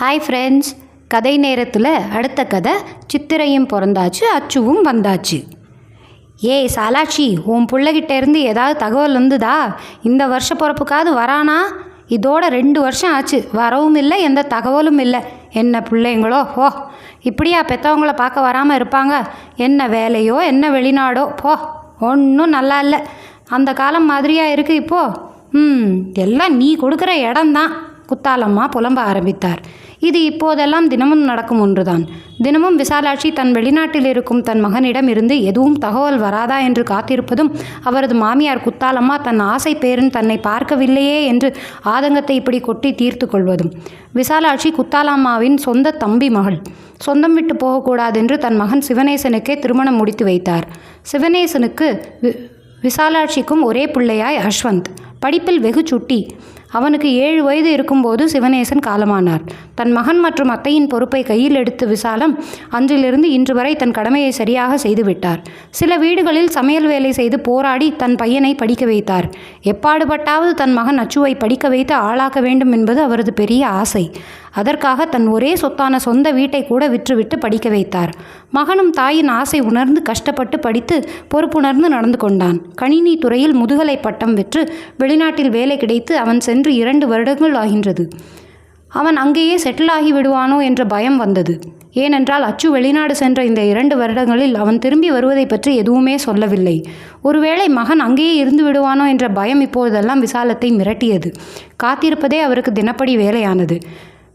Hi friends கதை நேரத்தில் அடுத்த கதை சித்திரையும் பிறந்தாச்சு அச்சுவும் வந்தாச்சு. ஏய் சாலாட்சி உன் பிள்ளைகிட்ட இருந்து ஏதாவது தகவல் வந்துதா? இந்த வருஷ பிறப்புக்காவது வரானா? இதோட ரெண்டு வருஷம் ஆச்சு. வரவும் இல்லை எந்த தகவலும் இல்லை. என்ன பிள்ளைங்களோ ஓ இப்படியா பெற்றவங்கள பார்க்க வராமல் இருப்பாங்க? என்ன வேலையோ என்ன வெளிநாடோ போ. ஒன்றும் நல்லா இல்லை. அந்த காலம் மாதிரியா இருக்குது இப்போது ம் எல்லாம் நீ கொடுக்குற இடம்தான். குத்தாலம்மா புலம்ப ஆரம்பித்தார். இது இப்போதெல்லாம் தினமும் நடக்கும் ஒன்றுதான். தினமும் விசாலாட்சி தன் வெளிநாட்டில் இருக்கும் தன் மகனிடம் இருந்து எதுவும் தகவல் வராதா என்று காத்திருப்பதும் அவரது மாமியார் குத்தாலம்மா தன் ஆசை பேரன் தன்னை பார்க்கவில்லையே என்று ஆதங்கத்தை இப்படி கொட்டி தீர்த்து கொள்வதும். விசாலாட்சி குத்தாலம்மாவின் சொந்த தம்பி மகள். சொந்தம் விட்டு போகக்கூடாதென்று தன் மகன் சிவனேசனுக்கே திருமணம் முடித்து வைத்தார். சிவனேசனுக்கு வி- விசாலாட்சிக்கும் ஒரே பிள்ளையாய் அஸ்வந்த். படிப்பில் வெகு சுட்டி அவனுக்கு ஏழு வயது இருக்கும்போது சிவநேசன் காலமானார். தன் மகன் மற்றும் அத்தையின் பொறுப்பை கையில் எடுத்து விசாலம் அன்றிலிருந்து இன்று வரை தன் கடமையை சரியாக செய்துவிட்டார் சில வீடுகளில் சமையல் வேலை செய்து போராடி தன் பையனை படிக்க வைத்தார். எப்பாடுபட்டாவது தன் மகன் அச்சுவை படிக்க வைத்து ஆளாக்க வேண்டும் என்பது அவரது பெரிய ஆசை. அதற்காக தன் ஒரே சொத்தான சொந்த வீட்டை கூட விற்றுவிட்டு படிக்க வைத்தார். மகனும் தாயின் ஆசை உணர்ந்து கஷ்டப்பட்டு படித்து பொறுப்புணர்ந்து நடந்து கொண்டான். கணினி துறையில் முதுகலை பட்டம் பெற்று வெளிநாட்டில் வேலை கிடைத்து அவன் சென்று இரண்டு வருடங்கள் ஆகின்றது. அவன் அங்கேயே செட்டில் ஆகி விடுவானோ என்ற பயம் வந்தது. ஏனென்றால் அச்சு வெளிநாடு சென்ற இந்த இரண்டு வருடங்களில் அவன் திரும்பி வருவதை பற்றி எதுவுமே சொல்லவில்லை. ஒருவேளை மகன் அங்கேயே இருந்து விடுவானோ என்ற பயம் இப்போதெல்லாம் விசாலத்தை மிரட்டியது. காத்திருப்பதே அவருக்கு தினப்படி வேலையானது.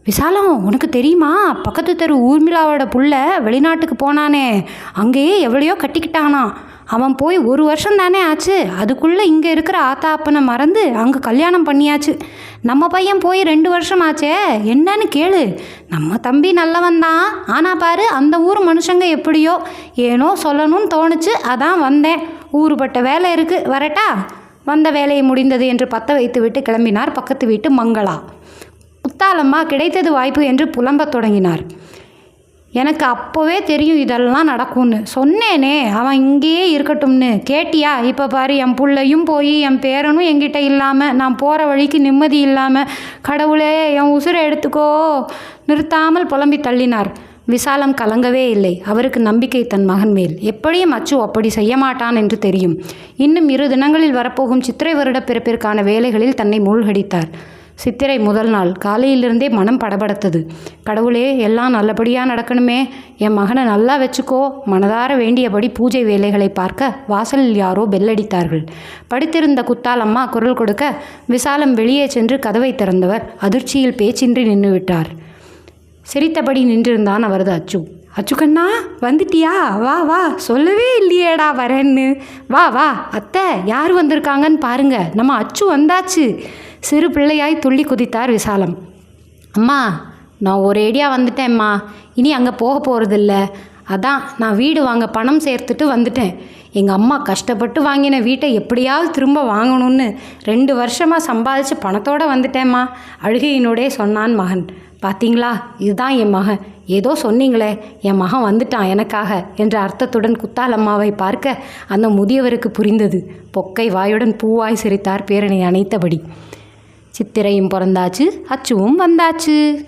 விசாலம் உனக்கு தெரியுமா? பக்கத்து தெரு ஊர்மிளாவோட புள்ள வெளிநாட்டுக்கு போனானே. அங்கேயே எவ்வளையோ கட்டிக்கிட்டானா. அவன் போய் ஒரு வருஷம் தானே ஆச்சு. அதுக்குள்ளே இங்கே இருக்கிற ஆத்தா அப்பனை மறந்து அங்கே கல்யாணம் பண்ணியாச்சு. நம்ம பையன் போய் ரெண்டு வருஷம் ஆச்சே. என்னன்னு கேளு. நம்ம தம்பி நல்லவன் தான். ஆனால் பாரு அந்த ஊர் மனுஷங்க எப்படியோ ஏனோ சொல்லணும்னு தோணுச்சு. அதான் வந்தேன். ஊறுபட்ட வேலை இருக்குது வரட்டா? வந்த வேலையை முடிந்தது என்று பற்ற வைத்து விட்டு கிளம்பினார் பக்கத்து வீட்டு மங்களா. முத்தாலம்மா கிடைத்தது வாய்ப்பு என்று புலம்பத் தொடங்கினார். எனக்கு அப்போவே தெரியும் இதெல்லாம் நடக்கும்னு. சொன்னேனே அவன் இங்கேயே இருக்கட்டும்னு. கேட்டியா? இப்போ பாரு என் புள்ளையும் போய் என் பேரனும் என்கிட்ட இல்லாமல் நான் போகிற வழிக்கு நிம்மதி இல்லாமல் கடவுளே என் உசுரை எடுத்துக்கோ. நிறுத்தாமல் புலம்பி தள்ளினார். விசாலம் கலங்கவே இல்லை. அவருக்கு நம்பிக்கை தன் மகன் மேல். எப்படியும் அச்சு அப்படி செய்ய மாட்டான் என்று தெரியும். இன்னும் இரு தினங்களில் வரப்போகும் சித்திரை வருட பிறப்பிற்கான வேலைகளில் தன்னை மூழ்கடித்தார். சித்திரை முதல் நாள் காலையிலிருந்தே மனம் படபடத்தது. கடவுளே எல்லாம் நல்லபடியாக நடக்கணுமே. என் மகனை நல்லா வச்சுக்கோ. மனதார வேண்டியபடி பூஜை வேலைகளை பார்க்க வாசலில் யாரோ பெல்லடித்தார்கள். படுத்திருந்த குத்தால் அம்மா குரல் கொடுக்க விசாலம் வெளியே சென்று கதவை திறந்தவர். அதிர்ச்சியில் பேச்சின்றி நின்றுவிட்டார். சிரித்தபடி நின்றிருந்தான் அவரது அச்சு. அச்சுக்கண்ணா வந்துட்டியா? வா வா. சொல்லவே இல்லையேடா வரேன்னு. வா வா. அத்தை யார் வந்திருக்காங்கன்னு பாருங்க. நம்ம அச்சு வந்தாச்சு. சிறு பிள்ளையாய் துள்ளி குதித்தார் விசாலம். அம்மா நான் ஒரு ஏடியா வந்துட்டேன்ம்மா இனி அங்கே போக போகிறதில்ல அதான் நான் வீடு வாங்க பணம் சேர்த்துட்டு வந்துட்டேன். எங்கள் அம்மா கஷ்டப்பட்டு வாங்கின வீட்டை எப்படியாவது திரும்ப வாங்கணும்னு ரெண்டு வருஷமாக சம்பாதிச்சு பணத்தோடு வந்துட்டேம்மா அழுகையினோடே சொன்னான் மகன். பார்த்தீங்களா இதுதான் என் மகன். ஏதோ சொன்னீங்களே என் மகன் வந்துட்டான் எனக்காக என்ற அர்த்தத்துடன் குத்தாலம்மாவை பார்க்க அந்த முதியவருக்கு புரிந்தது. பொக்கை வாயுடன் பூவாய் சிரித்தார் பேரனை அணைத்தபடி. சித்திரையும் பிறந்தாச்சு அச்சுவும் வந்தாச்சு.